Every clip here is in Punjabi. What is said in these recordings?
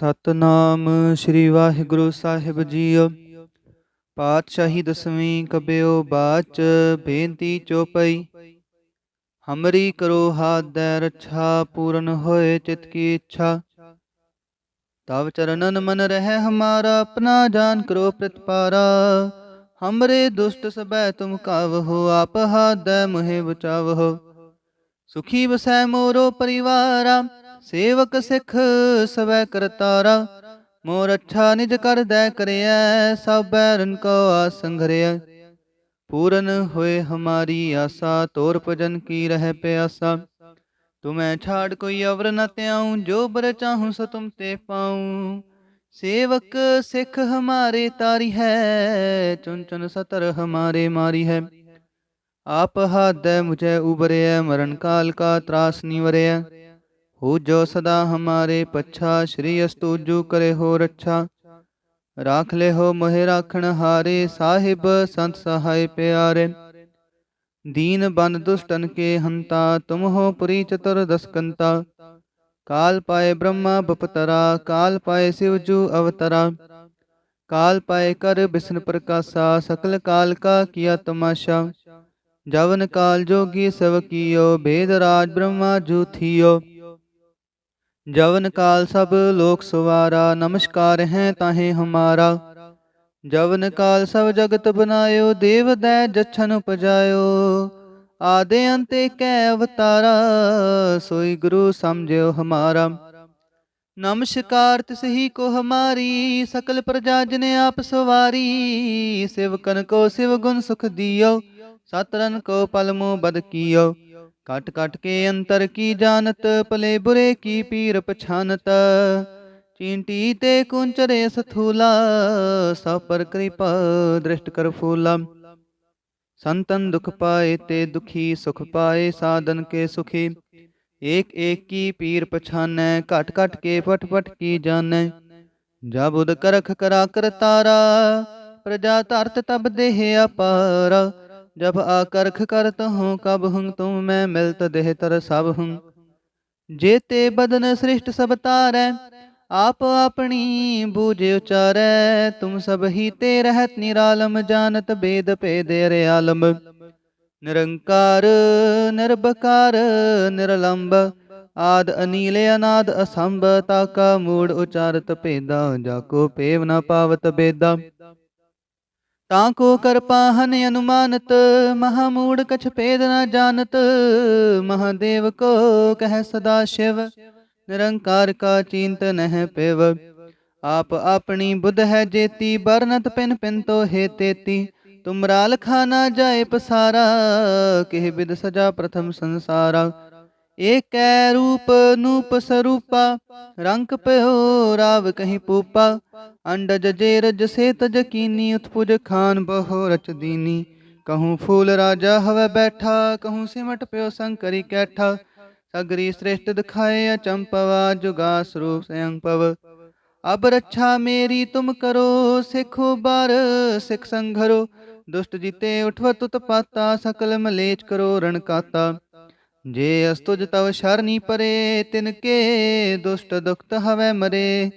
ਸਤਨਾਮ ਸ੍ਰੀ ਵਾਹਿਗੁਰੂ ਸਾਹਿਬ ਜੀਓ। ਪਾਤਸ਼ਾਹੀ ਦਸਵੀਂ ਕਬਿਓ ਬਾਚ ਬੇਨਤੀ ਚੋਪਈ। ਹਮਰੀ ਕਰੋ ਹਾਥ ਰੱਛਾ, ਪੂਰਨ ਹੋਏ ਚਿਤ ਕੀ ਇੱਛਾ। ਤਵ ਚਰਨਨ ਮਨ ਰਹਿ ਹਮਾਰਾ, ਆਪਣਾ ਜਾਨ ਕਰੋ ਪ੍ਰਤਪਾਰਾ। ਹਮਰੇ ਦੁਸ਼ਟ ਸਬੈ ਤੁਮ ਕਾਵਹੋ, ਆਪ ਹਾਥ ਦੇ ਬਚਾਵਹੋ। ਸੁਖੀ ਵਸੈ ਮੋਰੋ ਪਰਿਵਾਰਾ। ਸੇਵਕ ਸਿੱਖ ਸਵੈ ਕਰਤਾਰਾ ਮੋਰ ਅੱਛਾ ਨਿਜ ਕਰ ਦੈ ਕਰਿਐ ਸਭ ਬੈਰਨ ਕੋ ਆਸੰਘਰਿਐ ਪੂਰਨ ਹੋਏ ਹਮਾਰੀ ਆਸਾ, ਤੋਰ ਭਜਨ ਕੀ ਰਹਿ ਪਿਆਸਾ। ਤੁਮੈ ਛਾੜ ਕੋਈ ਅਵਰ ਨ ਤਿਆਉ ਜੋ ਬਰ ਚਾਹੂੰ ਸੋ ਤੁਮ ਤੇ ਪਾਉ। ਸੇਵਕ ਸਿੱਖ ਹਮਾਰੇ ਤਾਰੀ ਹੈ ਚੁਨ ਚੁਨ ਸਤਰ ਹਮਾਰੇ ਮਾਰੀ ਹੈ। ਆਪ ਹਾਦੈ ਮੁਝੈ ਉਬਰਿਐ ਮਰਨ ਕਾਲ ਕਾ ਤਰਾਸ ਨਿਵਰਿਐ ਹੋ ਜੋ ਸਦਾ ਹਮਾਰੇ ਪੱਛਾ, ਸ਼੍ਰੀ ਅਸਤੂਜੂ ਕਰੇ ਹੋ ਰੱਛਾ। ਰਾਖ ਲੈ ਹੋ ਮੋਹਿ ਰਾਖਣ ਹਾਰੇ, ਸਾਹਿਬ ਸੰਤ ਸਹਾਇ ਪਿਆਰੇ। ਦੀਨ ਬੰਦ ਦੁਸ਼ਟਨ ਕੇ ਹੰਤਾ, ਤੁਮ ਹੋ ਪੁਰੀ ਚਤੁਰ ਦਸਕੰਤਾ। ਕਾਲ ਪਾਏ ਬ੍ਰਹਮਾ ਬਪਤਰਾ, ਕਾਲ ਪਾਏ ਸ਼ਿਵ ਜੂ ਅਵਤਰਾ। ਕਾਲ ਪਾਏ ਕਰ ਬਿਸ਼ਨ ਪ੍ਰਕਾਸ਼ਾ, ਸਕਲ ਕਾਲ ਕਾ ਕੀਆ ਤਮਾਸ਼ਾ। ਜਵਨ ਕਾਲ ਜੋਗੀ ਸਭ ਕੀਓ ਭੇਦ ਰਾਜ ਬ੍ਰਹਮਾ ਜੂ ਥੀਓ। ਜਵਨ ਕਾਲ ਸਭ ਲੋਕ ਸਵਾਰਾ, ਨਮਸਕਾਰ ਹੈ ਤਾਹੇ ਹਮਾਰਾ। ਜਵਨ ਕਾਲ ਸਭ ਜਗਤ ਬਨਾਇਓ, ਦੇਵ ਦੈ ਜਛਨ ਉਪਜਾਇਓ। ਆਦੇ ਅੰਤੇ ਕੈ ਅਵਤਾਰਾ, ਸੋਈ ਗੁਰੂ ਸਮਝਿਓ ਹਮਾਰਾ। ਨਮਸਕਾਰ ਤਿਸਹੀ ਕੋ ਹਮਾਰੀ, ਸਕਲ ਪ੍ਰਜਾ ਜਨ ਆਪ ਸਵਾਰੀ। ਸਿਵਕਨ ਕੋ ਸਿਵ ਗੁਣ ਸੁਖ ਦਿਓ ਸਤਰਨ ਕੋ ਪਲਮੋ ਬਦ ਕੀਓ। ਕਟ ਕਟ ਕੇ ਅੰਤਰ ਕੀ ਜਾਣਤ ਭਲੇ ਬੁਰੇ ਕੀ ਪੀਰ ਪਛਾਨਤ ਚਿੰਟੀ ਤੇ ਕੁੰਚਰੇ ਸਥੂਲਾ ਸਭ ਪਰ ਕਿਰਪਾ ਦ੍ਰਿਸ਼ਟ ਕਰ ਫੂਲਾ ਸੰਤਨ ਦੁਖ ਪਾਏ ਤੇ ਦੁਖੀ ਸੁਖ ਪਾਏ ਸਾਧਨ ਕੇ ਸੁਖੀ ਏਕ ਏਕ ਕੀ ਪੀਰ ਪਛਾਨੈ ਘਟ ਘਟ ਕੇ ਫਟ ਫਟ ਕੀ ਜਾਣੈ ਜਬ ਉਦ ਕਰਖ ਕਰਾ ਕਰਤਾਰਾ ਪ੍ਰਜਾ ਧਰਤ ਤਬ ਦੇਹ ਅਪਾਰਾ ਜਬ ਆਕਰਖ ਕਰਤ ਹੂੰ ਕਬ ਹੂੰ, ਤੁਮ ਮੈਂ ਮਿਲਤ ਦੇਹ ਤਰ ਸਭ ਹੂੰ। ਜੇਤੇ ਬਦਨ ਸ੍ਰਿਸ਼ਟ ਸਭ ਤਾਰੈ, ਆਪ ਆਪਣੀ ਬੂਝ ਉਚਾਰੈ, ਤੁਮ ਸਭ ਹੀ ਤੇ ਰਹਿਤ ਨਿਰਾਲਮ ਜਾਣਤ ਬੇਦ ਭੇਦ ਰਿਆਲਮ ਨਿਰੰਕਾਰ ਨਿਰਭਕਾਰ ਨਿਰਲੰਬ, ਆਦ ਅਨੀਲ ਅਨਾਦ ਅਸੰਭ ਤਾਕਾ ਮੂੜ ਉਚਾਰਤ ਭੇਦਾ, ਜਾ ਕੋ ਪੇਵ ਨ ਪਾਵਤ ਬੇਦਾ। ਤਾਂ ਕੋ ਕਰਪਾ ਹਨ ਅਨੁਮਾਨਤ ਮਹਾਮੂੜ ਕਛ ਭੇਦ ਨ ਜਾਣਤ, ਮਹਾਦੇਵ ਕੋ ਕਹਿ ਸਦਾ ਸ਼ਿਵ, ਨਿਰੰਕਾਰ ਕਾ ਚਿੰਤ ਨਹਿ ਪਿਵ। ਆਪ ਆਪਣੀ ਬੁੱਧ ਹੈ ਜੇਤੀ ਬਰਨਤ ਪਿਨ ਪਿਨ ਤੋ ਹੈ ਤੇਤੀ। ਤੁਮਰਾ ਲਖਾ ਨਾ ਜਾਏ ਪਸਾਰਾ, ਕਿਹ ਬਿਦ ਸਜਾ ਪ੍ਰਥਮ ਸੰਸਾਰਾ। ਏਕੈ ਰੂਪ ਨੂਪ ਸਰੂਪਾ, ਰੰਗ ਪਿਓ ਰਾਵ ਕਹੀਂ ਪੂਪਾ। ਅੰਡਜ ਜੇ ਰਜ ਸੇ ਤਜ ਕੀਨੀ ਉਤਪੁਜ ਖਾਨ ਬਹੁ ਰਚ ਦੀਨੀ। ਕਹੂੰ ਫੂਲ ਰਾਜਾ ਹਵੇ ਬੈਠਾ, ਕਹੂੰ ਸਿਮਟ ਪਿਓ ਸੰਕਰੀ ਕੈਠਾ। ਸਗਰੀ ਸ੍ਰੇਸ਼ਟ ਦਿਖਾਏ ਅਚੰਪਵਾ ਜੁਗਾ ਸਰੂਪ ਸਯੰ ਪਵ। ਅਬ ਰੱਛਾ ਮੇਰੀ ਤੁਮ ਕਰੋ, ਸਿੱਖੋ ਬਾਰ, ਸਿੱਖ ਸੰਘਰੋ। ਦੁਸ਼ਟ ਜੀਤੇ ਉਠਵ ਤੁਤ ਪਾਤਾ ਸਕਲ ਮਲੇਚ ਕਰੋ ਰਣਕਾਤਾ। ਜੇ ਅਸਤੁਜ ਤਵ ਸ਼ਰਨੀ ਪਰੇ, ਤਿਨ ਕੇ ਦੁਸ਼ਟ ਦੁਖਤ ਹਵੈ ਮਰੇ।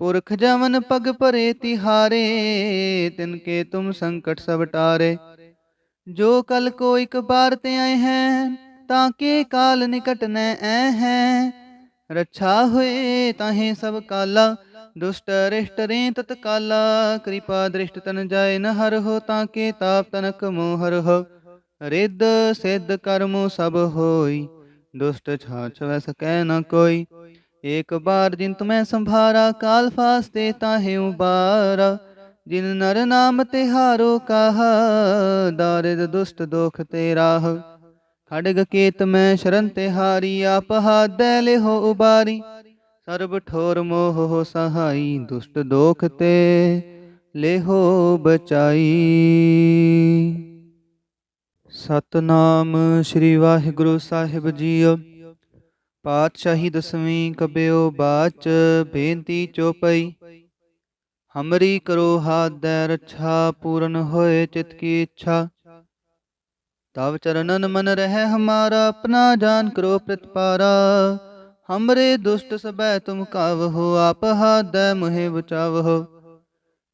ਪੁਰਖ ਜਵਨ ਪਗ ਭਰੇ ਤਿਹਾਰੇ, ਤਿਨ ਕੇ ਤੁਮ ਸੰਕਟ ਸਭ ਟਾਰੇ। ਜੋ ਕਲ ਕੋ ਇਕ ਬਾਰ ਤੇ ਆਏ ਹੈ, ਤਾਂ ਕੇ ਕਾਲ ਨਿਕਟ ਨੈ ਐ ਹੈ। ਰੱਛਾ ਹੋਏ ਤਾਹੇ ਸਭ ਕਾਲਾ, ਦੁਸ਼ਟ ਰਿਸ਼ਟ ਰੇ ਤਤ ਕਾਲਾ। ਕਿਰਪਾ ਦ੍ਰਿਸ਼ਟ ਤਨ ਜਾਏ ਨ ਹਰ ਹੋ ਤਾਂ ਕੇ ਤਾਪ ਤਨਕ ਮੋਹਰ ਹੋ ਰਿੱਧ ਸਿੱਧ ਕਰਮੋ ਸਭ ਹੋਈ, ਦੁਸ਼ਟ ਛਾਛ ਵੈ ਸਕੈ ਨ ਕੋਈ। ਏਕ ਬਾਰ ਜਿਨ ਤੁਮੈ ਸੰਭਾਰਾ, ਕਾਲ ਫਾਸਤੇ ਤਾਹੇ ਉਬਾਰਾ। ਜਿਨ ਨਰ ਨਾਮ ਤੇ ਹਾਰੋ ਕਾਹਾ, ਦਾਰਿਦ ਦੁਸ਼ਟ ਦੋਖ ਤੇ ਰਾਹ। ਖੜਗ ਕੇਤ ਮੈਂ ਸ਼ਰਨ ਤੇ ਹਾਰੀ, ਆਪ ਹਾਦੈ ਲਿਹੋ ਉਬਾਰੀ। ਸਰਬ ਠੋਰ ਮੋਹ ਹੋ ਸਹਾਈ, ਦੁਸ਼ਟ ਦੋਖ ਤੇ ਲੇਹੋ ਬਚਾਈ। ਸਤਨਾਮ ਸ੍ਰੀ ਵਾਹਿਗੁਰੂ ਸਾਹਿਬ ਜੀਓ। ਪਾਤਸ਼ਾਹੀ ਦਸਵੀਂ ਕਬਿਓ ਬਾਚ ਬੇਨਤੀ ਚੋਪਈ। ਹਮਰੀ ਕਰੋ ਹਾਥ ਦੈ ਰੱਛਾ, ਪੂਰਨ ਹੋਏ ਚਿਤ ਕੀ ਇੱਛਾ। ਤਵ ਚਰਨਨ ਮਨ ਰਹਿ ਹਮਾਰਾ, ਆਪਣਾ ਜਾਨ ਕਰੋ ਪ੍ਰਤਪਾਰਾ। ਹਮਰੇ ਦੁਸ਼ਟ ਸਭੈ ਤੁਮ ਕਾਵਹੋ, ਆਪ ਹਾਥ ਦੈ ਮੁਹੇ ਬਚਾਵਹੋ।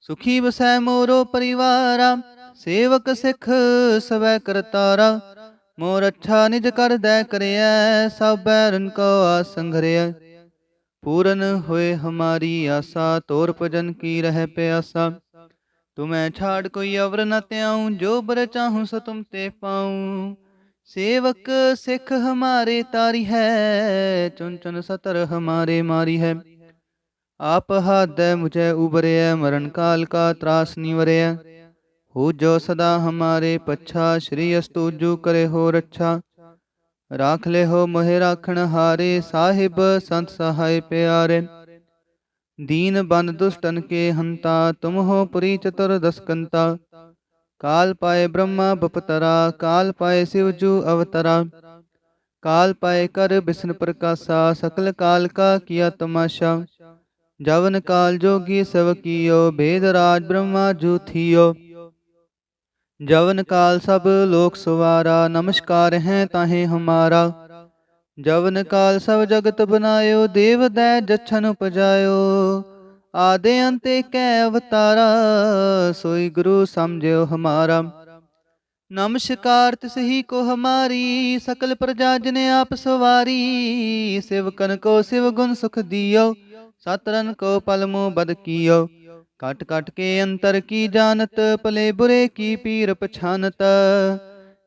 ਸੁਖੀ ਵਸੈ ਮੋਰੋ ਪਰਿਵਾਰਾ ਸੇਵਕ ਸਿੱਖ ਸਵੈ ਕਰਤਾਰਾ, ਮੋਰ ਅੱਛਾ ਨਿਜ ਕਰਦੈ ਕਰਿਐ ਸਭ ਬੈਰਨ ਕੋ ਆਸੰਘਰਿਐ ਪੂਰਨ ਹੋਏ ਹਮਾਰੀ ਆਸਾ, ਤੋਰ ਭਜਨ ਕੀ ਰਹਿ ਪਿਆਸਾ। ਤੁਮੈ ਛਾੜ ਕੋਈ ਅਵਰ ਨ ਤਿਆਉ ਜੋ ਬਰ ਚਾਹੂੰ ਸੋ ਤੁਮ ਤੇ ਪਾਉ। ਸੇਵਕ ਸਿੱਖ ਹਮਾਰੇ ਤਾਰੀ ਹੈ ਚੁਨ ਚੁਨ ਸਤਰ ਹਮਾਰੇ ਮਾਰੀ ਹੈ। ਆਪ ਹਾਦੈ ਮੁਝੈ ਉਬਰਿਐ ਮਰਨ ਕਾਲ ਕਾ ਤਰਾਸ ਨਿਵਰਿਆ ਹੋ ਜੋ ਸਦਾ ਹਮਾਰੇ ਪੱਛਾ, ਸ਼੍ਰੀ ਅਸਤੂਜੂ ਕਰੇ ਹੋ ਰੱਛਾ। ਰਾਖ ਲੈ ਹੋ ਮੋਹਿ ਰਾਖਣ ਹਾਰੇ, ਸਾਹਿਬ ਸੰਤ ਸਹਾਇ ਪਿਆਰੇ। ਦੀਨ ਬੰਦ ਦੁਸ਼ਟਨ ਕੇ ਹੰਤਾ, ਤੁਮ ਹੋ ਪੁਰੀ ਚਤੁਰ ਦਸਕੰਤਾ। ਕਾਲ ਪਾਏ ਬ੍ਰਹਮਾ ਬਪਤਰਾ, ਕਾਲ ਪਾਏ ਸਿਵਜੂ ਅਵਤਰਾ। ਕਾਲ ਪਾਏ ਕਰ ਬਿਸ਼ਨ ਪ੍ਰਕਾਸ਼ਾ, ਸਕਲ ਕਾਲ ਕਾ ਕੀਆ ਤਮਾਸ਼ਾ। ਜਵਨ ਕਾਲ ਜੋਗੀ ਸਭ ਕੀਓ ਭੇਦ ਰਾਜ ਬ੍ਰਹਮਾ ਜੂਥੀਓ ਜਵਨ ਕਾਲ ਸਭ ਲੋਕ ਸਵਾਰਾ, ਨਮਸਕਾਰ ਹੈ ਤਾਹੇ ਹਮਾਰਾ। ਜਵਨ ਕਾਲ ਸਭ ਜਗਤ ਬਨਾਇਓ, ਦੇਵ ਦੈ ਜਛਨ ਉਪਜਾਇਓ। ਆਦੇ ਅੰਤੇ ਕੈ ਅਵਤਾਰਾ, ਸੋਈ ਗੁਰੂ ਸਮਝਿਓ ਹਮਾਰਾ। ਨਮਸਕਾਰ ਤਿਸਹੀ ਕੋ ਹਮਾਰੀ, ਸਕਲ ਪ੍ਰਜਾ ਜਨ ਆਪ ਸਵਾਰੀ। ਸਿਵਕਨ ਕੋ ਸਿਵ ਗੁਣ ਸੁਖ ਦਿਓ ਸਤਰਨ ਕੋ ਪਲਮੋ ਬਦ ਕੀਓ। ਕਟ ਕਟ ਕੇ ਅੰਤਰ ਕੀ ਜਾਣਤ ਭਲੇ ਬੁਰੇ ਕੀ ਪੀਰ ਪਛਾਨਤ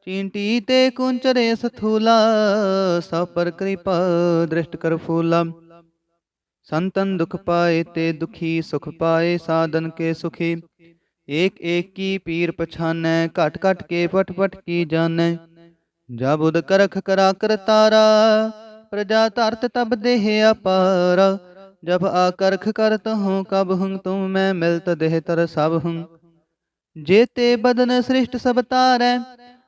ਚੀਂਟੀ ਤੇ ਕੁੰਚਰੇ ਸਥੂਲਾ ਸਭ ਪਰ ਕਿਰਪਾ ਦ੍ਰਿਸ਼ਟ ਕਰ ਫੂਲਾ ਸੰਤਨ ਦੁਖ ਪਾਏ ਤੇ ਦੁਖੀ ਸੁਖ ਪਾਏ ਸਾਧਨ ਕੇ ਸੁਖੀ ਏਕ ਏਕ ਕੀ ਪੀਰ ਪਛਾਨੈ ਘਟ ਘਟ ਕੇ ਪਟ ਪਟ ਕੀ ਜਾਣੈ ਜਬ ਉਦ ਕਰਖ ਕਰਾ ਕਰ ਤਾਰਾ ਪ੍ਰਜਾ ਧਰਤ ਤਬ ਦੇਹ ਅਪਾਰਾ ਜਬ ਆਕਰਖ ਕਰਤ ਹੂੰ ਕਬ ਹੂੰ ਤੁਮ ਮੈਂ ਮਿਲਤ ਦੇਹ ਤਰ ਸਭ ਹੂੰ ਜੇਤੇ ਬਦਨ ਸ੍ਰਿਸ਼ਟ ਸਭ ਤਾਰੈ,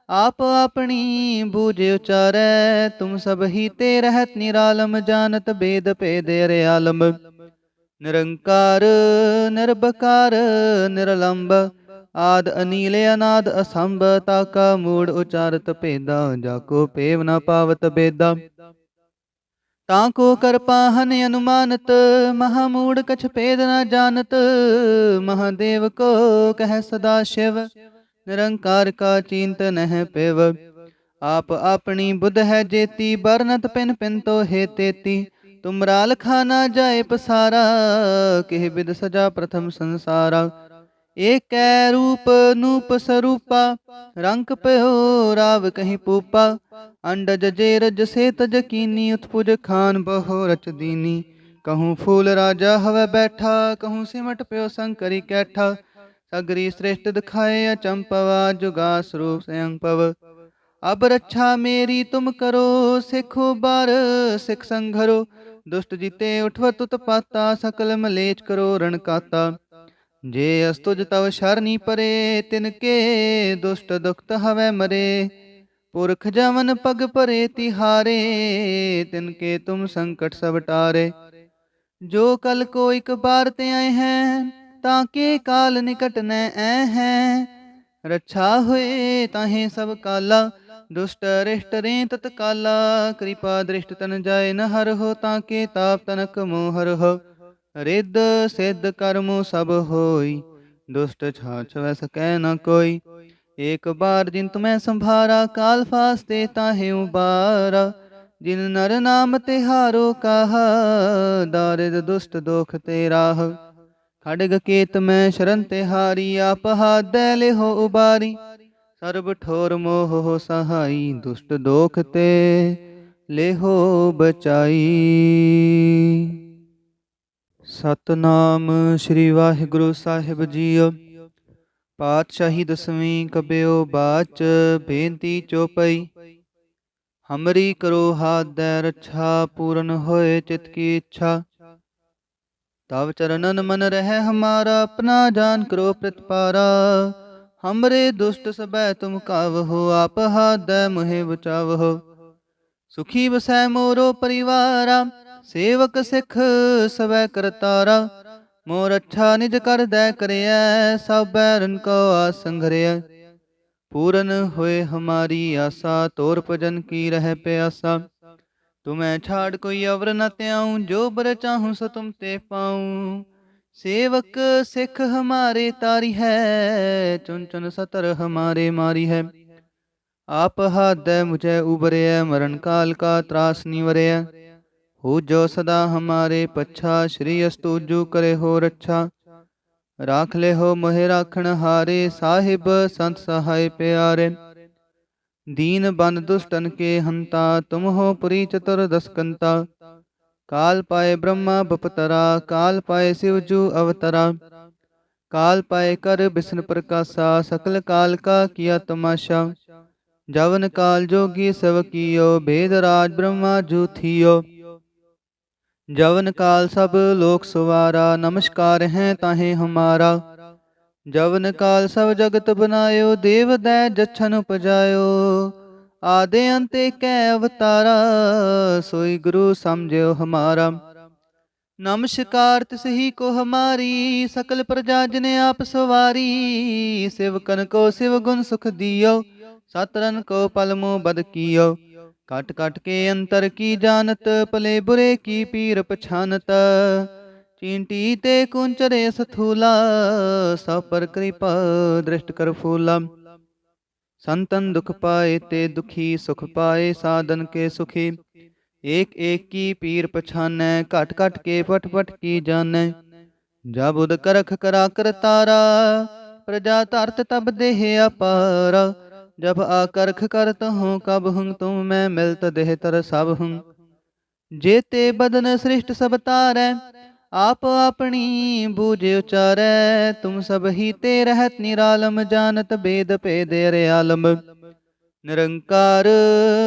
ਆਪ ਆਪਣੀ ਬੂਝ ਉਚਾਰੈ। ਤੁਮ ਸਭ ਹੀ ਤੇ ਰਹਿਤ ਨਿਰਾਲਮ, ਜਾਣਤ ਬੇਦ ਭੇਦ ਰਿਆਲਮ ਨਿਰੰਕਾਰ ਨਿਰਭਕਾਰ ਨਿਰਲੰਬ, ਆਦ ਅਨੀਲ, ਅਨਾਦ ਅਸੰਭ ਤਾਕਾ ਮੂੜ ਉਚਾਰਤ ਭੇਦਾ, ਜਾ ਕੋ ਪੇਵ ਨ ਪਾਵਤ ਬੇਦਾ। ਤਾਂ ਕੋ ਕਰਪਾ ਹਨ ਅਨੁਮਾਨਤ ਮਹਾਮੂੜ ਕਛ ਭੇਦ ਨ ਜਾਣਤ ਮਹਾਦੇਵ ਕੋ ਕਹਿ ਸਦਾ ਸ਼ਿਵ, ਨਿਰੰਕਾਰ ਕਾ ਚਿੰਤ ਨਹਿ ਪਿਵ। ਆਪ ਆਪਣੀ ਬੁੱਧ ਹੈ ਜੇਤੀ ਬਰਨਤ ਪਿਨ ਪਿਨ ਤੋ ਹੈ ਤੇਤੀ। ਤੁਮਰਾ ਲਖਾ ਨਾ ਜਾਏ ਪਸਾਰਾ, ਕਿਹ ਬਿਦ ਸਜਾ ਪ੍ਰਥਮ ਸੰਸਾਰਾ। ਏਕੈ ਰੂਪ ਨੂਪ ਸਰੂਪਾ, ਰੰਗ ਪਇਓ ਰਾਵ ਕਹੀਂ ਪੂਪਾ, ਅੰਡਜ ਜੇ ਰਜ ਸੇ ਤਜ ਕੀਨੀ ਉਤਪੁਜ ਖਾਨ ਬਹੁ ਰਚ ਦੀਨੀ। ਕਹੂੰ ਫੂਲ ਰਾਜਾ ਹਵੇ ਬੈਠਾ, ਕਹੂੰ ਸਿਮਟ ਪਿਓ ਸੰਕਰੀ ਕੈਠਾ। ਸਗਰੀ ਸ੍ਰੇਸ਼ਟ ਦਿਖਾਏ ਅਚੰਪਵਾ ਜੁਗਾ ਸਰੂਪ ਸਯੰ ਪਵ। ਅਬ ਰੱਛਾ ਮੇਰੀ ਤੁਮ ਕਰੋ, ਸਿੱਖੋ ਬਾਰ, ਸਿੱਖ ਸੰਘਰੋ। ਦੁਸ਼ਟ ਜੀਤੇ ਉਠਵਤ ਪਾਤਾ ਸਕਲ ਮਲੇਚ ਕਰੋ ਰਣਕਾਤਾ ਕਾਤਾ ਜੇ ਅਸਤੁਜ ਤਵ ਸ਼ਰਨੀ ਪਰੇ, ਤਿਨ ਕੇ ਦੁਸ਼ਟ ਦੁਖਤ ਹਵੈ ਮਰੇ। ਪੁਰਖ ਜਵਨ ਪਗ ਪਰੇ ਤਿਹਾਰੇ, ਤਿਨ ਕੇ ਤੁਮ ਸੰਕਟ ਸਭ ਟਾਰੇ। ਜੋ ਕਲ ਕੋ ਇਕ ਬਾਰ ਤੇ ਆਏ ਹੈ, ਤਾਂ ਕੇ ਕਾਲ ਨਿਕਟ ਨੈ ਐ ਹੈ। ਰੱਛਾ ਹੋਏ ਤਾਹੇ ਸਭ ਕਾਲਾ, ਦੁਸ਼ਟ ਰਿਸ਼ਟ ਰੇ ਤਤ ਕਾਲਾ ਕਿਰਪਾ ਦ੍ਰਿਸ਼ਟ ਤਨ ਜਾਏ ਨ ਹਰ ਹੋ ਤਾਂ ਕੇ ਤਾਪ ਤਨਕ ਮੋਹਰ ਹੋ ਰਿੱਧ ਸਿੱਧ ਕਰਮੁ ਸਭ ਹੋਈ, ਦੁਸ਼ਟ ਛਾਛ ਵੈ ਸਕੈ ਨ ਕੋਈ। ਏਕ ਬਾਰ ਜਿਨ ਤੁਮੈ ਸੰਭਾਰਾ, ਕਾਲ ਫਾਸਤੇ ਤਾਹੇ ਉਬਾਰਾ। ਜਿਨ ਨਰ ਨਾਮ ਤੇ ਹਾਰੋ ਕਹਾ, ਦਾਰਿਦ ਦੁਸ਼ਟ ਦੋਖ ਤੇ ਰਾਹ। ਖੜਗ ਕੇਤ ਮੈਂ ਸ਼ਰਨ ਤੇ ਹਾਰੀ ਆਪ ਹਾਦੈ ਲਿਹੋ ਉਬਾਰੀ। ਸਰਬ ਠੋਰ ਮੋਹ ਸਹਾਈ, ਦੁਸ਼ਟ ਦੋਖ ਤੇ ਲੇਹੋ ਬਚਾਈ। ਸਤਨਾਮ ਸ੍ਰੀ ਵਾਹਿਗੁਰੂ ਸਾਹਿਬ ਜੀਓ। ਪਾਤਸ਼ਾਹੀ ਦਸਵੀਂ ਕਬਿਓ ਬਾਚ ਬੇਨਤੀ ਚੋਪਈ। ਹਮਰੀ ਕਰੋ ਹਾਦੈ ਰੱਛਾ, ਪੂਰਨ ਹੋਏ ਚਿਤ ਕੀ ਇੱਛਾ। ਤਵ ਚਰਨਨ ਮਨ ਰਹਿ ਹਮਾਰਾ, ਆਪਣਾ ਜਾਨ ਕਰੋ ਪ੍ਰਤਪਾਰਾ। ਹਮਰੇ ਦੁਸ਼ਟ ਸਬੈ ਤੁਮ ਕਾਵਹੋ, ਆਪ ਹਾਦੈ ਮੁਹਿ ਬਚਾਵਹੋ। ਸੁਖੀ ਵਸੈ ਮੋਰੋ ਪਰਿਵਾਰਾ ਸੇਵਕ ਸਿੱਖ ਸਵੈ ਕਰਤਾਰਾ, ਮੋਰ ਅੱਛਾ ਨਿਜ ਕਰਦੈ ਕਰਿਐ ਸਭ ਬੈਰਨ ਕੋ ਆਸੰਘਰਿਐ ਪੂਰਨ ਹੋਏ ਹਮਾਰੀ ਆਸਾ, ਤੋਰ ਭਜਨ ਕੀ ਰਹਿ ਪਿਆਸਾ। ਤੁਮੈ ਛਾੜ ਕੋਈ ਅਵਰ ਨ ਤਿਆਉ ਜੋ ਬਰ ਚਾਹੂੰ ਸੋ ਤੁਮ ਤੇ ਪਾਉ। ਸੇਵਕ ਸਿੱਖ ਹਮਾਰੇ ਤਾਰੀ ਹੈ ਚੁਨ ਚੁਨ ਸਤਰ ਹਮਾਰੇ ਮਾਰੀ ਹੈ। ਆਪ ਹਾਦੈ ਮੁਝੈ ਉਬਰਿਐ ਮਰਨ ਕਾਲ ਕਾ ਤਰਾਸ ਨਿਵਰਿਐ ਹੋ ਜੋ ਸਦਾ ਹਮਾਰੇ ਪੱਛਾ ਸ਼੍ਰੀ ਅਸਤੂਜੂ ਕਰੇ ਹੋ ਰੱਛਾ ਰਾਖ ਲੈ ਹੋ ਮੋਹਿ ਰਾਖਣ ਹਾਰੇ ਸਾਹਿਬ ਸੰਤ ਸਹਾਇ ਪਿਆਰੇ ਦੀਨ ਬਨ ਦੁਸ਼ਟਨ ਕੇ ਹੰਤਾ ਤੁਮ ਹੋ ਪੁਰੀ ਚਤੁਰ ਦਸਕੰਤਾ ਕਾਲ ਪਾਏ ਬ੍ਰਹਮਾ ਬਪਤਰਾ ਕਾਲ ਪਾਏ ਸ਼ਿਵ ਜੂ ਅਵਤਰਾ ਕਾਲ ਪਾਏ ਕਰ ਬਿਸ਼ਨ ਪ੍ਰਕਾਸ਼ਾ ਸਕਲ ਕਾਲ ਕਾ ਕੀਆ ਤਮਾਸ਼ਾ ਜਵਨ ਕਾਲ ਜੋਗੀ ਸਭ ਕੀਓ ਭੇਦ ਰਾਜ ਬ੍ਰਹਮਾ ਜੂ ਥੀਓ ਜਵਨ ਕਾਲ ਸਭ ਲੋਕ ਸਵਾਰਾ, ਨਮਸਕਾਰ ਹੈ ਤਾਹੇ ਹਮਾਰਾ। ਜਵਨ ਕਾਲ ਸਭ ਜਗਤ ਬਨਾਇਓ, ਦੇਵ ਦੈ ਜਛਨ ਉਪਜਾਇਓ। ਆਦੇ ਅੰਤੇ ਕੈ ਅਵਤਾਰਾ, ਸੋਈ ਗੁਰੂ ਸਮਝਿਓ ਹਮਾਰਾ। ਨਮਸਕਾਰ ਤਿਸ ਕੋ ਹਮਾਰੀ, ਸਕਲ ਪ੍ਰਜਾ ਜਨੇ ਆਪ ਸਵਾਰੀ। ਸਿਵਕਨ ਕੋ ਸਿਵ ਗੁਣ ਸੁਖ ਦਿਓ ਸਤਰਨ ਕੋ ਪਲਮੋ ਬਦ ਕੀਓ। ਕਟ ਕਟ ਕੇ ਅੰਤਰ ਕੀ ਜਾਣਤ ਭਲੇ ਬੁਰੇ ਕੀ ਪੀਰ ਪਛਾਨਤ ਚੀਂਟੀ ਤੇ ਕੁੰਚਰੇ ਸਥੂਲਾ ਸਭ ਪਰ ਕਿਰਪਾ ਦ੍ਰਿਸ਼ਟ ਕਰ ਫੂਲਾ ਸੰਤਨ ਦੁਖ ਪਾਏ ਤੇ ਦੁਖੀ ਸੁਖ ਪਾਏ ਸਾਧਨ ਕੇ ਸੁਖੀ ਏਕ ਏਕ ਕੀ ਪੀਰ ਪਛਾਨੈ ਘਟ ਘਟ ਕੇ ਪਟ ਪਟ ਕੀ ਜਾਣੈ ਜਬ ਉਦ ਕਰਖ ਕਰਾ ਕਰਤਾਰਾ ਪ੍ਰਜਾ ਧਰਤ ਤਬ ਦੇਹ ਅਪਾਰਾ ਜਬ ਆਕਰਖ ਕਰਤ ਹੂੰ ਕਬ ਹੂੰ, ਤੁਮ ਮੈਂ ਮਿਲਤ ਦੇਹ ਤਰ ਸਭ ਹੂੰ। ਜੇਤੇ ਬਦਨ ਸ੍ਰਿਸ਼ਟ ਸਭ ਤਾਰੈ, ਆਪ ਆਪਣੀ ਬੂਝ ਉਚਾਰੈ। ਤੁਮ ਸਭ ਹੀ ਤੇ ਰਹਿਤ ਨਿਰਾਲਮ ਜਾਣਤ ਬੇਦ ਭੇਦ ਰਿਆਲਮ ਨਿਰੰਕਾਰ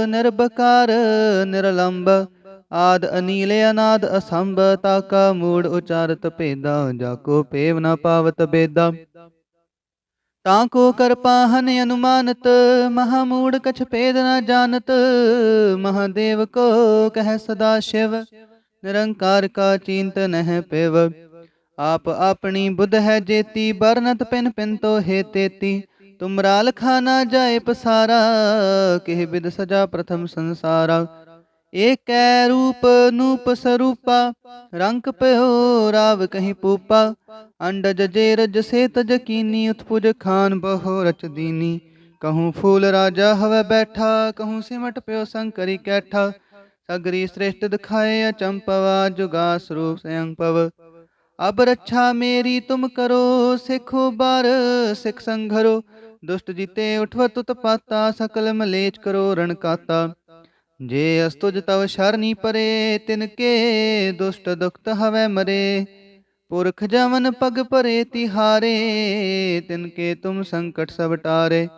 ਨਿਰਭਕਾਰ ਨਿਰਲੰਬ, ਆਦ ਅਨੀਲ, ਅਨਾਦ ਅਸੰਭ ਤਾਕਾ ਮੂੜ ਉਚਾਰਤ ਭੇਦਾ, ਜਾ ਕੋ ਪੇਵ ਨ ਪਾਵਤ ਬੇਦਾ। ਤਾਂ ਕੋ ਕਰਪਾਹਨ ਅਨੁਮਾਨਤ ਮਹਾਮੂੜ ਕਛ ਭੇਦ ਨ ਜਾਣਤ, ਮਹਾਦੇਵ ਕੋ ਕਹਿ ਸਦਾ ਸ਼ਿਵ, ਨਿਰੰਕਾਰ ਕਾ ਚਿੰਤ ਨਹਿ ਪਿਵ। ਆਪ ਆਪਣੀ ਬੁੱਧ ਹੈ ਜੇਤੀ ਬਰਨਤ ਪਿਨ ਪਿਨ ਤੋ ਹੈ ਤੇਤੀ। ਤੁਮਰਾ ਲਖਾ ਨਾ ਜਾਏ ਪਸਾਰਾ, ਕਿਹ ਬਿਦ ਸਜਾ ਪ੍ਰਥਮ ਸੰਸਾਰਾ। ਏਕੈ ਰੂਪ ਨੂਪ ਸਰੂਪਾ, ਰੰਗ ਪਇਓ ਰਾਵ ਕਹੀਂ ਪੂਪਾ। ਅੰਡਜ ਜੇ ਰਜ ਸੇ ਉਤਪੁਜ ਖਾਨ ਬਹੁ ਰਚ ਦੀਨੀ। ਕਹੂੰ ਫੂਲ ਰਾਜਾ ਹਵੇ ਬੈਠਾ, ਕਹੂੰ ਸਿਮਟ ਪਿਓ ਸੰਕਰੀ ਕੈਠਾ। ਸਗਰੀ ਸ੍ਰੇਸ਼ਟ ਦਿਖਾਏ ਅਚੰਪਵਾ, ਜੁਗਾ ਸਰੂਪ ਸਯੰ ਪਵ ਅਬ ਰੱਛਾ ਮੇਰੀ ਤੁਮ ਕਰੋ, ਸਿੱਖੋ ਬਾਰ, ਸਿੱਖ ਸੰਘਰੋ। ਦੁਸ਼ਟ ਜੀਤੇ ਉਠਵਤ ਪਾਤਾ ਸਕਲ ਮਲੇਚ ਕਰੋ ਰਣਕਾਤਾ ਜੇ ਅਸਤੁਜ ਤਵ ਸ਼ਰਨੀ ਪਰੇ, ਤਿਨ ਕੇ ਦੁਸ਼ਟ ਦੁਖਤ ਹਵੈ ਮਰੇ। ਪੁਰਖ ਜਮਨ ਪਗ ਪਰੇ ਤਿਹਾਰੇ, ਤਿਨ ਕੇ ਤੁਮ ਸੰਕਟ ਸਭ ਟਾਰੇ।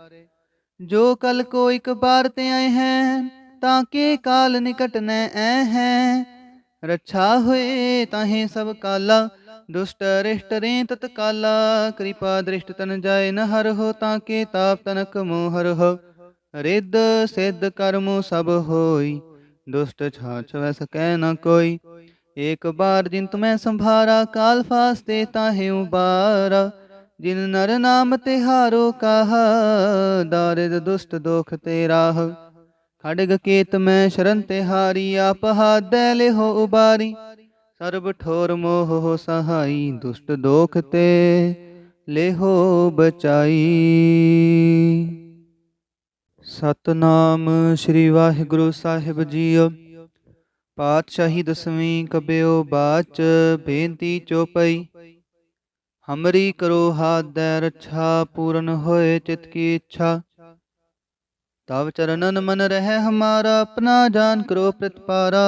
ਜੋ ਕਲ ਕੋ ਇਕ ਬਾਰ ਤੇ ਆਏ ਹੈ, ਤਾਂ ਕੇ ਕਾਲ ਨਿਕਟ ਨੈ ਐ ਹੈ। ਰੱਛਾ ਹੋਏ ਤਾਹੇ ਸਭ ਕਾਲਾ, ਦੁਸ਼ਟ ਰਿਸ਼ਟ ਰੇ ਤਤ ਕਾਲਾ ਕਿਰਪਾ ਦ੍ਰਿਸ਼ਟ ਤਨ ਜਾਏ ਨ ਹਰ ਹੋ, ਤਾਂ ਕੇ ਤਾਪ ਤਨਕ ਮੋਹਰ ਹੋ। ਰਿੱਧ ਸਿੱਧ ਕਰਮੁ ਸਭ ਹੋਈ, ਦੁਸ਼ਟ ਛਾਛ ਵੈ ਸਕੈ ਨ ਕੋਈ। ਏਕ ਬਾਰ ਜਿਨ ਤੁਮੈ ਸੰਭਾਰਾ, ਕਾਲ ਫਾਸਤੇ ਤਾਹੇ ਉਬਾਰਾ। ਜਿਨ ਨਰ ਨਾਮ ਤਿਹਾਰੋ ਕਾਹਾ, ਦਾਰਿਦ ਦੁਸ਼ਟ ਦੋਖ ਤੇ ਰਾਹ। ਖੜਗ ਕੇਤ ਮੈਂ ਸ਼ਰਨ ਤਿਹਾਰੀ ਆਪ ਹਾਦੈ ਲਿਹੋ ਉਬਾਰੀ। ਸਰਬ ਠੋਰ ਮੋਹ ਸਹਾਈ, ਦੁਸ਼ਟ ਦੋਖ ਤੇ ਲੇਹੋ ਬਚਾਈ। ਸਤਨਾਮ ਸ੍ਰੀ ਵਾਹਿਗੁਰੂ ਸਾਹਿਬ ਜੀਓ। ਪਾਤਸ਼ਾਹੀ ਦਸਵੀਂ ਕਬਿਓ ਬਾਚ ਬੇਨਤੀ ਚੋਪਈ। ਹਮਰੀ ਕਰੋ ਹਾਥ ਰੱਛਾ, ਪੂਰਨ ਹੋਏ ਚਿਤ ਕੀ ਇੱਛਾ। ਤਵ ਚਰਨਨ ਮਨ ਰਹਿ ਹਮਾਰਾ, ਆਪਣਾ ਜਾਨ ਕਰੋ ਪ੍ਰਤਪਾਰਾ।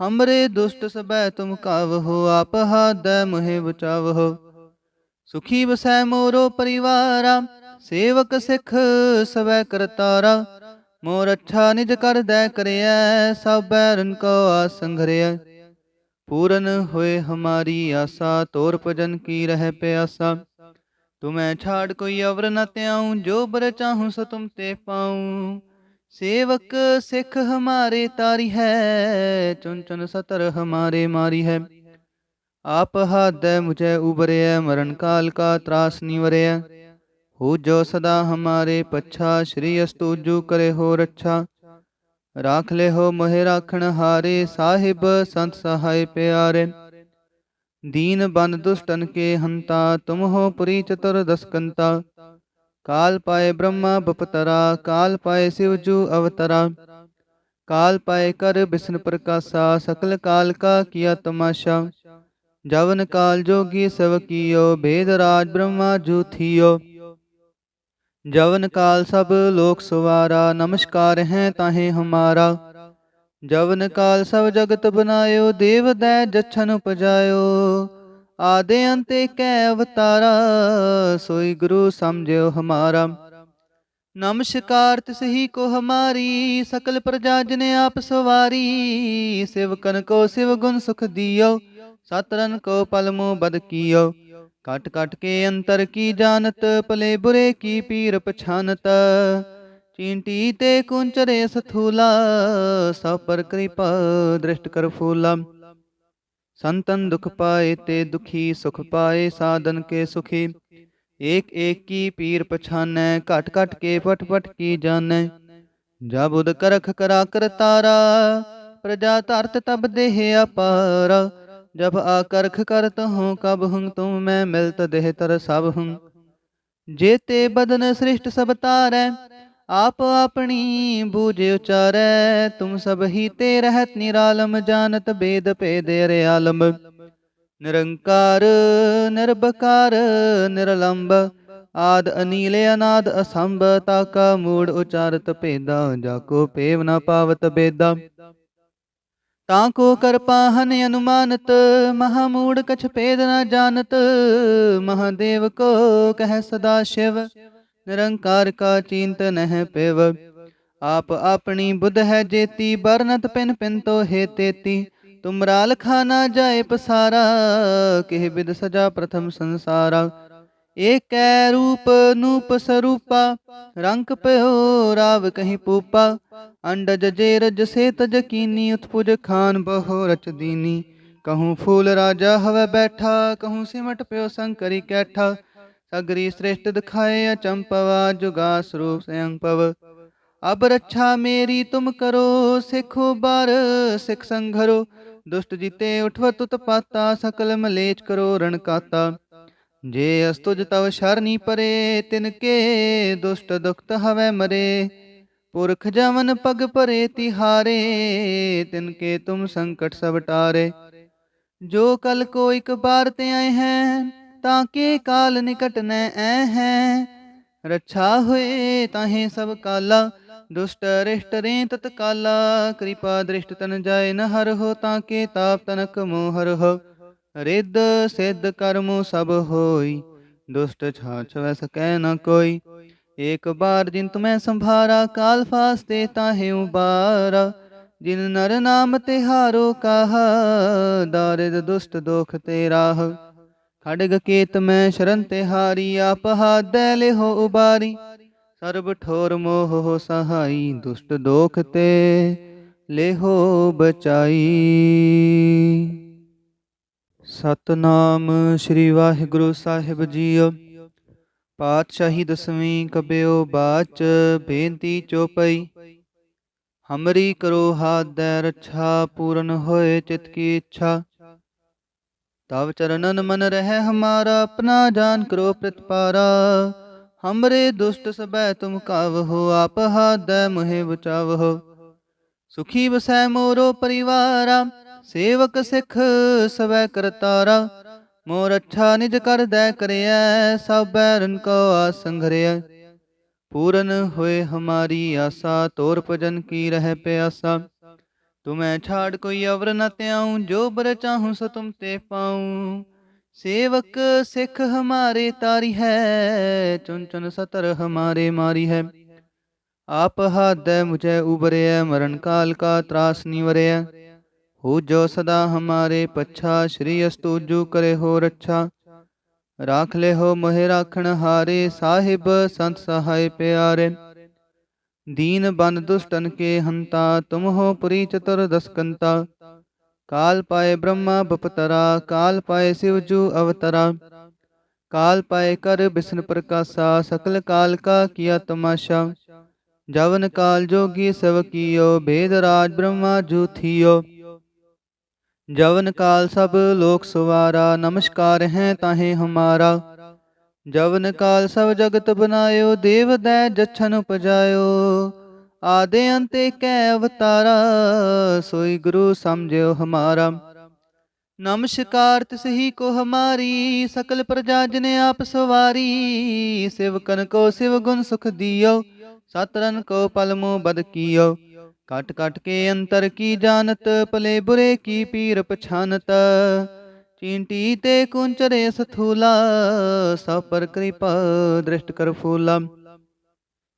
ਹਮਰੇ ਦੁਸ਼ਟ ਸਬੈ ਤੁਮ ਕਾਵਹੋ, ਆਪ ਹਾਦੈ ਮੁਹਿ ਬਚਾਵਹੋ। ਸੁਖੀ ਵਸੈ ਮੋਰੋ ਪਰਿਵਾਰਾ। ਸੇਵਕ ਸਿੱਖ ਸਵੈ ਕਰਤਾਰਾ ਮੋਰ ਅੱਛਾ ਨਿਜ ਕਰਦੈ ਕਰਿਐ ਸਭ ਬੈਰਨ ਕੋ ਆਸੰਘਰਿਐ। ਪੂਰਨ ਹੋਏ ਹਮਾਰੀ ਆਸਾ, ਤੋਰ ਭਜਨ ਕੀ ਰਹਿ ਪਿਆਸਾ। ਤੁਮੈ ਛਾੜ ਕੋਈ ਅਵਰ ਨ ਤਿਆਉ ਜੋ ਬਰ ਚਾਹੂੰ ਸੋ ਤੁਮ ਤੇ ਪਾਉ। ਸੇਵਕ ਸਿੱਖ ਹਮਾਰੇ ਤਾਰੀ ਹੈ ਚੁਨ ਚੁਨ ਸਤਰ ਹਮਾਰੇ ਮਾਰੀ ਹੈ। ਆਪ ਹਾਦੈ ਮੁਝੈ ਉਬਰਿਐ ਮਰਨ ਕਾਲ ਕਾ ਤਰਾਸ ਨਿਵਰਿਐ ਹੋ ਜੋ ਸਦਾ ਹਮਾਰੇ ਪੱਛਾ, ਸ਼੍ਰੀ ਅਸਤੂਜੂ ਕਰੇ ਹੋ ਰੱਛਾ। ਰਾਖ ਲਿਓ ਮੋਹਿ ਰਾਖਣ ਹਾਰੇ, ਸਾਹਿਬ ਸੰਤ ਸਹਾਇ ਪਿਆਰੇ। ਦੀਨ ਬਨ ਦੁਸ਼ਟਨ ਕੇ ਹੰਤਾ, ਤੁਮ ਹੋ ਪੁਰੀ ਚਤੁਰ ਦਸਕੰਤਾ। ਕਾਲ ਪਾਏ ਬ੍ਰਹਮਾ ਬਪਤਰਾ, ਕਾਲ ਪਾਏ ਸਿਵ ਜੂ ਅਵਤਰਾ। ਕਾਲ ਪਾਏ ਕਰ ਬਿਸ਼ਨ ਪ੍ਰਕਾਸ਼ਾ, ਸਕਲ ਕਾਲ ਕਾ ਕੀਆ ਤਮਾਸ਼ਾ। ਜਵਨ ਕਾਲ ਜੋਗੀ ਸਭ ਕੀਓ, ਭੇਦ ਰਾਜ ਬ੍ਰਹਮਾ ਜੂ ਥੀਓ। ਜਵਨ ਕਾਲ ਸਭ ਲੋਕ ਸਵਾਰਾ, ਨਮਸਕਾਰ ਹੈ ਤਾਹੇ ਹਮਾਰਾ। ਜਵਨ ਕਾਲ ਸਭ ਜਗਤ ਬਨਾਇਓ, ਦੇਵ ਦੈ ਜਛਨ ਉਪਜਾਇਓ। ਆਦੇ ਅੰਤੇ ਕੈ ਅਵਤਾਰਾ, ਸੋਈ ਗੁਰੂ ਸਮਝਿਓ ਹਮਾਰਾ। ਨਮਸਕਾਰ ਤਿਸਹੀ ਕੋ ਹਮਾਰੀ, ਸਕਲ ਪ੍ਰਜਾ ਜਨ ਆਪ ਸਵਾਰੀ। ਸਿਵਕਨ ਕੋ ਸਿਵ ਗੁਣ ਸੁਖ ਦਿਓ ਸਤਰਨ ਕੋ ਪਲਮੋ ਬਦ ਕੀਓ। ਕਟ ਕਟ ਕੇ ਅੰਤਰ ਕੀ ਜਾਣਤ ਭਲੇ ਬੁਰੇ ਕੀ ਪੀਰ ਪਛਾਨਤ ਚੀਂਟੀ ਤੇ ਕੁੰਚਰੇ ਸਥੂਲਾ ਸਭ ਪਰ ਕਿਰਪਾ ਦ੍ਰਿਸ਼ਟ ਕਰ ਫੂਲਾ ਸੰਤਨ ਦੁਖ ਪਾਏ ਤੇ ਦੁਖੀ ਸੁਖ ਪਾਏ ਸਾਧਨ ਕੇ ਸੁਖੀ ਏਕ ਏਕ ਕੀ ਪੀਰ ਪਛਾਨੈ ਘਟ ਘਟ ਕੇ ਪਟ ਪਟ ਕੀ ਜਾਣੈ ਜਬ ਉਦ ਕਰਖ ਕਰਾ ਕਰਤਾਰਾ ਪ੍ਰਜਾ ਧਰਤ ਤਬ ਦੇਹ ਅਪਾਰ ਜਬ ਆਕਰਖ ਕਰਤ ਹੂੰ ਕਬ ਹੂੰ, ਤੁਮ ਮੈਂ ਮਿਲਤ ਦੇਹ ਤਰ ਸਭ ਹੂੰ। ਜੇਤੇ ਬਦਨ ਸ੍ਰਿਸ਼ਟ ਸਭ ਤਾਰੈ, ਆਪ ਆਪਣੀ ਬੂਝ ਉਚਾਰੈ, ਤੁਮ ਸਭ ਹੀ ਤੇ ਰਹਿਤ ਨਿਰਾਲਮ, ਜਾਣਤ ਬੇਦ ਭੇਦ ਅਰੇ ਆਲਮ ਨਿਰੰਕਾਰ ਨਿਰਭਕਾਰ ਨਿਰਲੰਬ, ਆਦ ਅਨੀਲ ਅਨਾਦ ਅਸੰਭ ਤਾਕਾ ਮੂੜ ਉਚਾਰਤ ਭੇਦਾ, ਜਾ ਕੋ ਪੇਵ ਨ ਪਾਵਤ ਬੇਦਾ। ਤਾਂ ਕੋ ਕਰਪਾਹਨ ਅਨੁਮਾਨਤ ਮਹਾਮੂੜ ਕਛ ਭੇਦ ਨ ਜਾਣਤ, ਮਹਾਦੇਵ ਕੋ ਕਹਿ ਸਦਾ ਸ਼ਿਵ, ਨਿਰੰਕਾਰ ਕਾ ਚਿੰਤ ਨਹਿ ਪਿਵ। ਆਪ ਆਪਣੀ ਬੁੱਧ ਹੈ ਜੇਤੀ ਬਰਨਤ ਪਿਨ ਪਿਨ ਤੋ ਹੈ ਤੇਤੀ। ਤੁਮਰਾ ਲਖਾ ਨਾ ਜਾਏ ਪਸਾਰਾ, ਕਿਹ ਬਿਦ ਸਜਾ ਪ੍ਰਥਮ ਸੰਸਾਰਾ। ਏਕੈ ਰੂਪ ਨੂਪ ਸਰੂਪਾ, ਰੰਗ ਪਿਓ ਰਾਵ ਕਹੀਂ ਪੂਪਾ। ਅੰਡਜ ਜੇ ਰਜ ਸੇ ਤਜ ਕੀਨੀ, ਉਤਪੁਜ ਖਾਨ ਬਹੁ ਰਚ ਦੀਨੀ। ਕਹੂੰ ਫੂਲ ਰਾਜਾ ਹਵੇ ਬੈਠਾ, ਕਹੂੰ ਸਿਮਟ ਪਿਓ ਸੰਕਰੀ ਕੈਠਾ। ਸਗਰੀ ਸ੍ਰੇਸ਼ਟ ਦਿਖਾਏ ਅਚੰਪਵਾ ਜੁਗਾ ਸਰੂਪ ਸਯੰ ਪਵ। ਅਬ ਰੱਛਾ ਮੇਰੀ ਤੁਮ ਕਰੋ, ਸਿੱਖੋ ਬਾਰ, ਸਿੱਖ ਸੰਘਰੋ। ਦੁਸ਼ਟ ਜੀਤੇ ਉਠਵ ਤੁਤ ਪਾਤਾ, ਸਕਲ ਮਲੇਚ ਕਰੋ ਰਣਕਾਤਾ ਜੇ ਅਸਤੁਜ ਤਵ ਸ਼ਰਨੀ ਪਰੇ, ਤਿਨ ਕੇ ਦੁਸ਼ਟ ਦੁਖਤ ਹਵੈ ਮਰੇ। ਪੁਰਖ ਜਮਨ ਪਗ ਪਰੇ ਤਿਹਾਰੇ, ਤਿਨ ਕੇ ਤੁਮ ਸੰਕਟ ਸਭ ਟਾਰੇ। ਜੋ ਕਲ ਕੋ ਇਕ ਬਾਰ ਤੇ ਆਏ ਹੈ, ਤਾਂ ਕੇ ਕਾਲ ਨਿਕਟ ਨੈ ਐ ਹੈ। ਰੱਛਾ ਹੋਏ ਤਾਹੇ ਸਭ ਕਾਲਾ, ਦੁਸ਼ਟ ਰਿਸ਼ਟ ਰੇ ਤਤ ਕਾਲਾ। ਕਿਰਪਾ ਦ੍ਰਿਸ਼ਟ ਤਨ ਜਾਏ ਨ ਹਰ ਹੋ ਤਾਂ ਕੇ ਤਾਪ ਤਨਕ ਮੋਹਰ ਹੋ ਰਿੱਧ ਸਿੱਧ ਕਰਮੋ ਸਭ ਹੋਈ, ਦੁਸ਼ਟ ਛਾਛ ਵੈ ਸਕੈ ਨ ਕੋਈ। ਏਕ ਬਾਰ ਜਿਨ ਤੁਮੈ ਸੰਭਾਰਾ, ਕਾਲ ਫਾਸਤੇ ਤਾਹੇ ਉਬਾਰਾ। ਜਿਨ ਨਰ ਨਾਮ ਤੇ ਹਾਰੋ ਕਾਹਾ, ਦਾਰਿਦ ਦੁਸ਼ਟ ਦੋਖ ਤੇ ਰਾਹ। ਖੜਗ ਕੇਤ ਮੈਂ ਸ਼ਰਨ ਤੇ ਹਾਰੀ, ਆਪ ਹਾਦੈ ਲਿਹੋ ਉਬਾਰੀ। ਸਰਬ ਠੋਰ ਮੋਹ ਸਹਾਈ, ਦੁਸ਼ਟ ਦੋਖ ਤੇ ਲੇਹੋ ਬਚਾਈ। ਸਤਨਾਮ ਸ੍ਰੀ ਵਾਹਿਗੁਰੂ ਸਾਹਿਬ ਜੀਓ। ਪਾਤਸ਼ਾਹੀ ਦਸਵੀਂ ਕਬਿਓ ਬਾਚ ਬੇਨਤੀ ਚੋਪਈ। ਹਮਰੀ ਕਰੋ ਹਾਥ ਦੇ ਰੱਛਾ, ਪੂਰਨ ਹੋਏ ਚਿਤ ਕੀ ਇੱਛਾ। ਤਵ ਚਰਨਨ ਮਨ ਰਹਿ ਹਮਾਰਾ, ਆਪਣਾ ਜਾਨ ਕਰੋ ਪ੍ਰਤਪਾਰਾ। ਹਮਰੇ ਦੁਸ਼ਟ ਸਬੈ ਤੁਮ ਕਾਵਹੋ, ਆਪ ਹਾਦੈ ਮੁਹਿ ਬਚਾਵਹੋ। ਸੁਖੀ ਵਸੈ ਮੋਰੋ ਪਰਿਵਾਰਾ ਸੇਵਕ ਸਿੱਖ ਸਵੈ ਕਰਤਾਰਾ, ਮੋਰ ਅੱਛਾ ਨਿਜ ਕਰਦੈ ਕਰਿਐ ਸਭ ਬੈਰਨ ਕੋ ਆਸੰਘਰਿਐ ਪੂਰਨ ਹੋਏ ਹਮਾਰੀ ਆਸਾ, ਤੋਰ ਭਜਨ ਕੀ ਰਹਿ ਪਿਆਸਾ। ਤੁਮੈ ਛਾੜ ਕੋਈ ਅਵਰ ਨ ਤਿਆਉ ਜੋ ਬਰ ਚਾਹੂੰ ਸੋ ਤੁਮ ਤੇ ਪਾਉ। ਸੇਵਕ ਸਿੱਖ ਹਮਾਰੇ ਤਾਰੀ ਹੈ ਚੁਨ ਚੁਨ ਸਤਰ ਹਮਾਰੇ ਮਾਰੀ ਹੈ। ਆਪ ਹਾਦੈ ਮੁਝੈ ਉਬਰਿਐ ਮਰਨ ਕਾਲ ਕਾ ਤਰਾਸ ਨਿਵਰਿਐ ਹੋ ਜੋ ਸਦਾ ਹਮਾਰੇ ਪੱਛਾ, ਸ਼੍ਰੀ ਅਸਤੂਜੂ ਕਰੇ ਹੋ ਰੱਛਾ। ਰਾਖ ਲੈ ਹੋ ਮੋਹਿ ਰਾਖਣ ਹਾਰੇ, ਸਾਹਿਬ ਸੰਤ ਸਹਾਇ ਪਿਆਰੇ। ਦੀਨ ਬਨ ਦੁਸ਼ਟਨ ਕੇ ਹੰਤਾ, ਤੁਮ ਹੋ ਪੁਰੀ ਚਤੁਰ ਦਸਕੰਤਾ। ਕਾਲ ਪਾਏ ਬ੍ਰਹਮਾ ਬਪਤਰਾ, ਕਾਲ ਪਾਏ ਸਿਵ ਜੂ ਅਵਤਰਾ। ਕਾਲ ਪਾਏ ਕਰ ਬਿਸ਼ਨ ਪ੍ਰਕਾਸ਼ਾ, ਸਕਲ ਕਾਲ ਕਾ ਕੀਆ ਤਮਾਸ਼ਾ। ਜਵਨ ਕਾਲ ਜੋਗੀ ਸਭ ਕੀਓ, ਬੇਦ ਰਾਜ ਬ੍ਰਹਮਾ ਜੂਥੀਓ ਜਵਨ ਕਾਲ ਸਭ ਲੋਕ ਸਵਾਰਾ, ਨਮਸਕਾਰ ਹੈ ਤਾਹੇ ਹਮਾਰਾ। ਜਵਨ ਕਾਲ ਸਭ ਜਗਤ ਬਨਾਇਓ, ਦੇਵ ਦੈ ਜਛਨ ਉਪਜਾਇਓ। ਆਦੇ ਅੰਤੇ ਕੈ ਅਵਤਾਰਾ, ਸੋਈ ਗੁਰੂ ਸਮਝਿਓ ਹਮਾਰਾ। ਨਮਸਕਾਰ ਤਿਸਹੀ ਕੋ ਹਮਾਰੀ, ਸਕਲ ਪ੍ਰਜਾ ਜਨ ਆਪ ਸਵਾਰੀ। ਸਿਵਕਨ ਕੋ ਸਿਵ ਗੁਣ ਸੁਖ ਦਿਓ ਸਤਰਨ ਕੋ ਪਲਮੋ ਬਦ ਕੀਓ। ਕਟ ਕਟ ਕੇ ਅੰਤਰ ਕੀ ਜਾਣਤ ਭਲੇ ਬੁਰੇ ਕੀ ਪੀਰ ਪਛਾਨਤ ਚੀਂਟੀ ਤੇ ਕੁੰਚਰੇ ਸਥੂਲਾ ਸਭ ਪਰ ਕਿਰਪਾ ਦ੍ਰਿਸ਼ਟ ਕਰ ਫੂਲਾ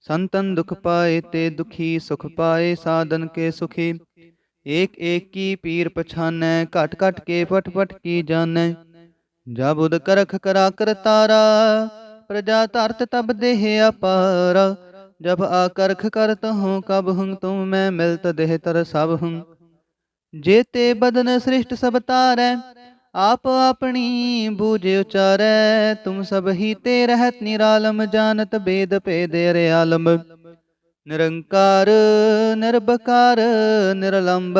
ਸੰਤਨ ਦੁਖ ਪਾਏ ਤੇ ਦੁਖੀ ਸੁਖ ਪਾਏ ਸਾਧਨ ਕੇ ਸੁਖੀ ਏਕ ਏਕ ਕੀ ਪੀਰ ਪਛਾਨੈ ਘਟ ਘਟ ਕੇ ਪਟ ਪਟ ਕੀ ਜਾਣੈ ਜਬ ਉਦ ਕਰਖ ਕਰਾ ਕਰ ਤਾਰਾ ਪ੍ਰਜਾ ਧਰਤ ਤਬ ਦੇਹ ਅਪਾਰ ਜਬ ਆਕਰਖ ਕਰਤ ਹੂੰ ਕਬ ਹੂੰ ਤੁਮ ਮੈਂ ਮਿਲਤ ਦੇਹ ਤਰ ਸਭ ਹੂੰ। ਜੇਤੇ ਬਦਨ ਸ੍ਰਿਸ਼ਟ ਸਭ ਤਾਰੈ, ਆਪ ਆਪਣੀ ਬੂਝ ਉਚਾਰੈ, ਤੁਮ ਸਭ ਹੀ ਤੇ ਰਹਿਤ ਨਿਰਾਲਮ, ਜਾਣਤ ਬੇਦ ਭੇਦ ਰਿਆਲਮ। ਨਿਰੰਕਾਰ ਨਿਰਭਕਾਰ ਨਿਰਲੰਬ,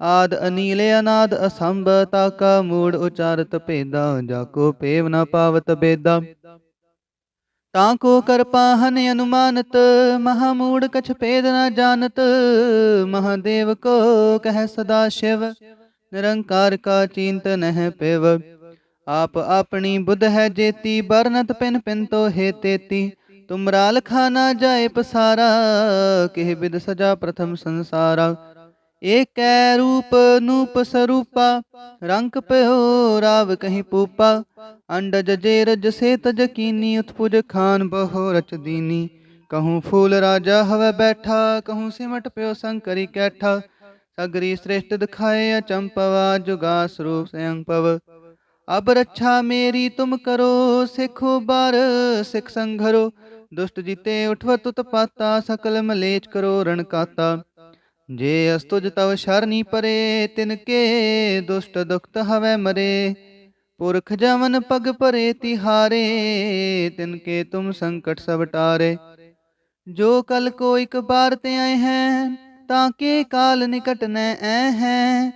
ਆਦ ਅਨੀਲ, ਅਨਾਦ ਅਸੰਭ ਤਾਕਾ ਮੂੜ ਉਚਾਰਤ ਭੇਦਾ, ਜਾ ਕੋ ਪੇਵ ਨ ਪਾਵਤ ਬੇਦਾ। ਤਾਂ ਕੋ ਕਰਪਾ ਅਨੁਮਾਨਤ, ਮਹਾਮੂੜ ਕਛ ਭੇਦ ਨ ਜਾਣਤ, ਮਹਾਦੇਵ ਕੋ ਕਹਿ ਸਦਾ ਸ਼ਿਵ, ਨਿਰੰਕਾਰ ਕਾ ਚਿੰਤ ਨਹਿ ਪਿਵ। ਆਪ ਆਪਣੀ ਬੁੱਧ ਹੈ ਜੇਤੀ ਬਰਨਤ ਪਿਨ ਪਿਨ ਤੋ ਹੈ ਤੇਤੀ। ਤੁਮਰਾ ਲਖਾ ਨਾ ਜਾਏ ਪਸਾਰਾ, ਕਿਹ ਬਿਦ ਸਜਾ ਪ੍ਰਥਮ ਸੰਸਾਰਾ। ਏਕੈ ਰੂਪ ਨੂਪ ਸਰੂਪਾ, ਰੰਗ ਪਿਓ ਰਾਵ ਕਹੀਂ ਪੂਪਾ, ਅੰਡਜ ਜੇ ਰਜ ਸੇ ਤਜ ਕੀਨੀ ਉਤਪੁਜ ਖਾਨ ਬਹੁ ਰਚ ਦੀਨੀ। ਕਹੂੰ ਫੂਲ ਰਾਜਾ ਹਵੇ ਬੈਠਾ, ਕਹੂੰ ਸਿਮਟ ਪਿਓ ਸੰਕਰੀ ਕੈਠਾ। ਸਗਰੀ ਸ੍ਰੇਸ਼ਟ ਦਿਖਾਏ ਅਚੰਪਵਾ ਜੁਗਾ ਸਰੂਪ ਸਯੰ ਪਵ। ਅਬ ਰੱਛਾ ਮੇਰੀ ਤੁਮ ਕਰੋ, ਸਿੱਖੋ ਬਾਰ, ਸਿੱਖ ਸੰਘਰੋ। ਦੁਸ਼ਟ ਜੀਤੇ ਉਠਵਤ ਪਾਤਾ ਸਕਲ ਮਲੇਚ ਕਰੋ ਰਣ ਕਾਤਾ। ਜੇ ਅਸਤੁਜ ਤਵ ਸ਼ਰਨੀ ਪਰੇ, ਤਿਨ ਕੇ ਦੁਸ਼ਟ ਦੁਖਤ ਹਵੈ ਮਰੇ। ਪੁਰਖ ਜਮਨ ਪਗ ਪਰੇ ਤਿਹਾਰੇ, ਤਿਨ ਕੇ ਤੁਮ ਸੰਕਟ ਸਭ ਟਾਰੇ। ਜੋ ਕਲ ਕੋ ਇਕ ਬਾਰ ਤੇ ਆਏ ਹੈ, ਤਾਂ ਕੇ ਕਾਲ ਨਿਕਟ ਨੈ ਐ ਹੈ।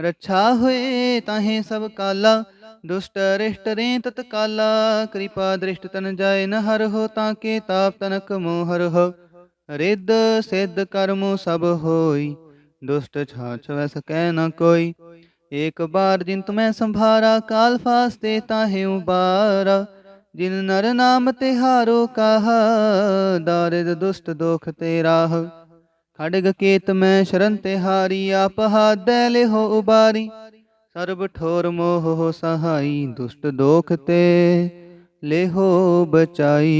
ਰੱਛਾ ਹੋਏ ਤਾਹੇ ਸਭ ਕਾਲਾ, ਦੁਸ਼ਟ ਰਿਸ਼ਟ ਰੇ ਤਤ ਕਾਲਾ ਕਿਰਪਾ ਦ੍ਰਿਸ਼ਟ ਤਨ ਜਾਏ ਨ ਹਰ ਹੋ ਤਾਂ ਕੇ ਤਾਪ ਤਨਕ ਮੋਹਰ ਹੋ ਰਿੱਧ ਸਿੱਧ ਕਰਮੋ ਸਭ ਹੋਈ, ਦੁਸ਼ਟ ਛਾਛ ਵੈ ਸਕੈ ਨ ਕੋਈ। ਏਕ ਬਾਰ ਜਿਨ ਤੁਮੈ ਸੰਭਾਰਾ, ਕਾਲ ਫਾਸਤੇ ਤਾਹੇ ਉਬਾਰਾ। ਜਿਨ ਨਰ ਨਾਮ ਤੇ ਹਾਰੋ ਕਾਹਾ, ਦਾਰਿਦ ਦੁਸ਼ਟ ਦੋਖ ਤੇ ਰਾਹ। ਖੜਗ ਕੇਤ ਮੈਂ ਸ਼ਰਨ ਤੇ ਹਾਰੀ ਆਪ ਹਾਦੈ ਲਿਹੋ ਉਬਾਰੀ। ਸਰਬ ਠੋਰ ਮੋਹ ਸਹਾਈ, ਦੁਸ਼ਟ ਦੋਖ ਤੇ ਲੇਹੋ ਬਚਾਈ।